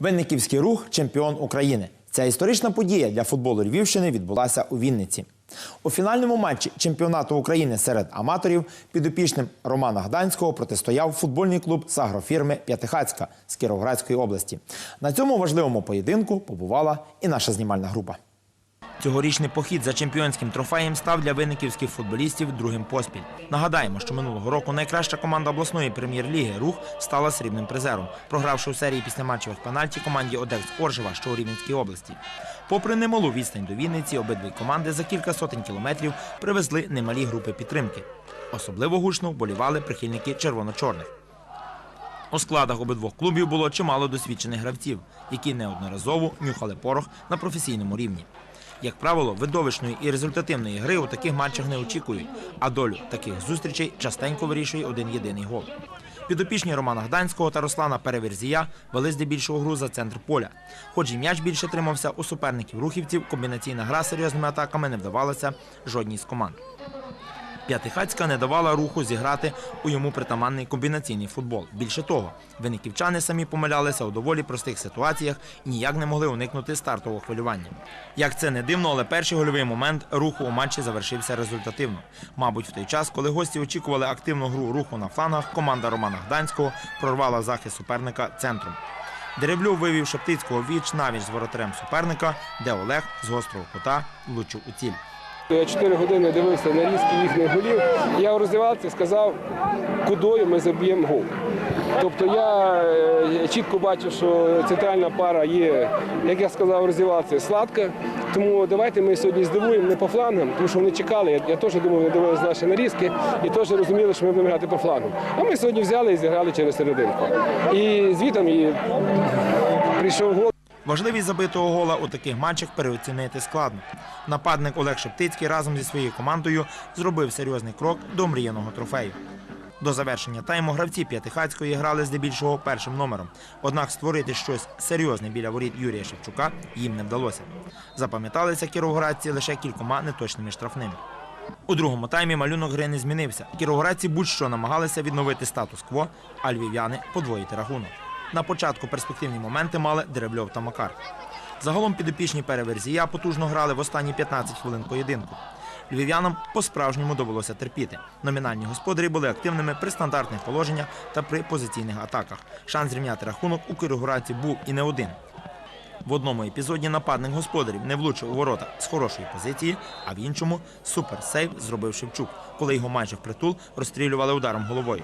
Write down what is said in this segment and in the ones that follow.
Винниківський рух чемпіон України. Ця історична подія для футболу Львівщини відбулася у Вінниці. У фінальному матчі чемпіонату України серед аматорів підопічним Романа Гданського протистояв футбольний клуб з агрофірми П'ятихацька з Кіровоградської області. На цьому важливому поєдинку побувала і наша знімальна група. Цьогорічний похід за чемпіонським трофеєм став для винниківських футболістів другим поспіль. Нагадаємо, що минулого року найкраща команда обласної прем'єр-ліги Рух стала срібним призером, програвши у серії післяматчевих пенальті команді Одекс Оржева, що у Рівненській області. Попри немалу відстань до Вінниці, обидві команди за кілька сотень кілометрів привезли немалі групи підтримки. Особливо гучно вболівали прихильники червоно-чорних. У складах обидвох клубів було чимало досвідчених гравців, які неодноразово нюхали порох на професійному рівні. Як правило, видовищної і результативної гри у таких матчах не очікують, а долю таких зустрічей частенько вирішує один єдиний гол. Підопічні Романа Гданського та Руслана Переверзія вели здебільшого гру за центр поля. Хоч і м'яч більше тримався у суперників рухівців, комбінаційна гра серйозними атаками не вдавалася жодній з команд. П'ятихацька не давала руху зіграти у йому притаманний комбінаційний футбол. Більше того, виниківчани самі помилялися у доволі простих ситуаціях і ніяк не могли уникнути стартового хвилювання. Як це не дивно, але перший гольовий момент руху у матчі завершився результативно. Мабуть, в той час, коли гості очікували активну гру руху на флангах, команда Романа Гданського прорвала захист суперника центром. Дереблю вивів Шептицького віч навіч з воротарем суперника, де Олег з гострого кута влучив у ціль. Я 4 години дивився на різки їхніх голів. Я у роздівалці сказав, кудою ми заб'ємо гол. Тобто я е, чітко бачив, що центральна пара є, як я сказав, роздівалці сладка. Тому давайте ми сьогодні здивуємо не по флангам, тому що вони чекали. Я, я теж думав, вони дивилися наші нарізки і теж розуміли, що ми будемо грати по флангам. А ми сьогодні взяли і зіграли через серединку. І звітом і прийшов гол. Важливість забитого гола у таких матчах переоцінити складно. Нападник Олег Шептицький разом зі своєю командою зробив серйозний крок до мріяного трофею. До завершення тайму гравці П'ятихацької грали здебільшого першим номером. Однак створити щось серйозне біля воріт Юрія Шевчука їм не вдалося. Запам'яталися кіровоградці лише кількома неточними штрафними. У другому таймі малюнок гри не змінився. Кіровоградці будь-що намагалися відновити статус-кво, а львів'яни подвоїти рахунок. На початку перспективні моменти мали Деребльов та Макар. Загалом підопічні переверзія потужно грали в останні 15 хвилин поєдинку. Львів'янам по-справжньому довелося терпіти. Номінальні господарі були активними при стандартних положеннях та при позиційних атаках. Шанс зрівняти рахунок у кіровоградців був і не один. В одному епізоді нападник господарів не влучив у ворота з хорошої позиції, а в іншому суперсейв зробив Шевчук, коли його майже впритул розстрілювали ударом головою.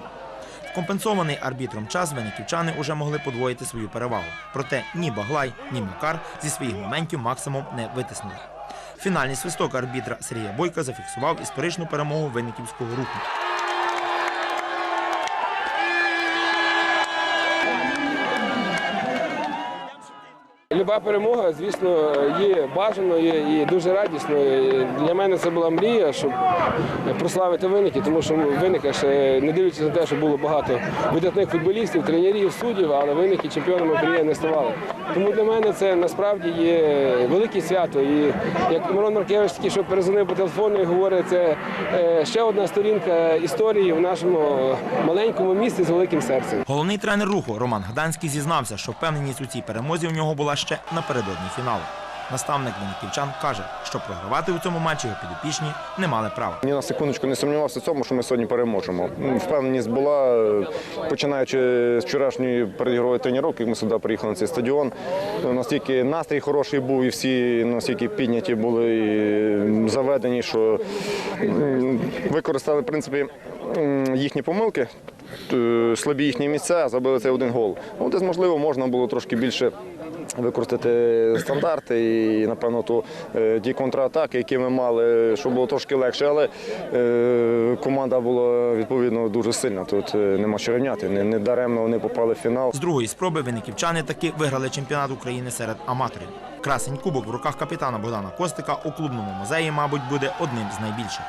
В компенсований арбітром час виниківчани уже могли подвоїти свою перевагу. Проте ні Баглай, ні Макар зі своїх моментів максимум не витиснули. Фінальний свисток арбітра Сергія Бойка зафіксував історичну перемогу винниківського руху. Люба перемога, звісно, є бажаною і дуже радісною. Для мене це була мрія, щоб прославити виники, тому що виника ще не дивлячись на те, що було багато видатних футболістів, тренерів, суддів, але виники чемпіонами України не ставали. Тому для мене це насправді є велике свято. І як Мирон Маркевич тільки що перезвонив по телефону і говорить, це е, ще одна сторінка історії в нашому маленькому місті з великим серцем. Головний тренер руху Роман Гданський зізнався, що впевненість у цій перемозі у нього була ще напередодні фіналу. Наставник виниківчан каже, що програвати у цьому матчі його підопічні не мали права. Ні на секундочку не сумнівався в цьому, що ми сьогодні переможемо. Ну, Впевненість була, починаючи з вчорашньої передігрової тренування, як ми сюди приїхали на цей стадіон. Ну, Настільки настрій хороший був, і всі настільки підняті були і заведені, що використали в принципі їхні помилки. Слабі їхні місця, забили цей один гол. Ну, десь, можливо, можна було трошки більше використати стандарти і, напевно, ту, е, ті контратаки, які ми мали, щоб було трошки легше. Але е, команда була відповідно дуже сильна. Тут е, нема що рівняти. Не, не даремно вони попали в фінал. З другої спроби виниківчани таки виграли чемпіонат України серед аматорів. Красень кубок в руках капітана Богдана Костика у клубному музеї, мабуть, буде одним з найбільших.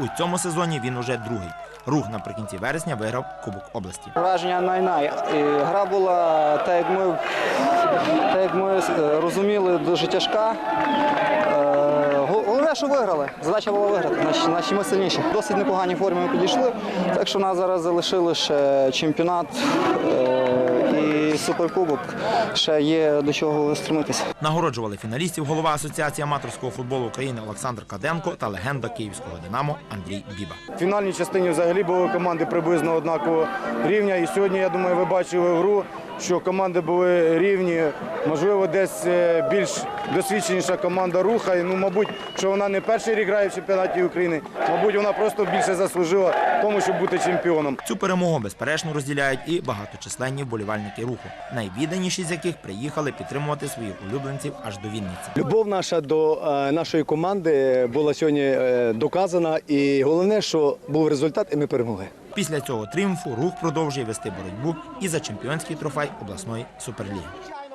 У цьому сезоні він уже другий. Рух наприкінці вересня виграв Кубок області. Враження най-най. Гра була, так як ми, так як ми е, розуміли, дуже тяжка. Е, Головне, що виграли. Задача була виграти, наші, ми сильніші. Досить непогані формі ми підійшли. Так що в нас зараз залишили ще чемпіонат. Суперкубок. Ще є до чого стремитися. Нагороджували фіналістів голова Асоціації аматорського футболу України Олександр Каденко та легенда київського Динамо Андрій Біба. В фінальній частині взагалі були команди приблизно однакового рівня. І сьогодні, я думаю, ви бачили гру, що команди були рівні. Можливо, десь е, більш досвідченіша команда рухає. Ну, мабуть, що вона не перший рік грає в чемпіонаті України. Мабуть, вона просто більше заслужила тому, щоб бути чемпіоном. Цю перемогу безперечно розділяють і багаточисленні вболівальники руху, найвідданіші з яких приїхали підтримувати своїх улюбленців аж до Вінниці. Любов наша до е, нашої команди була сьогодні е, доказана, і головне, що був результат, і ми перемогли. Після цього тріумфу рух продовжує вести боротьбу і за чемпіонський трофей обласної суперліги.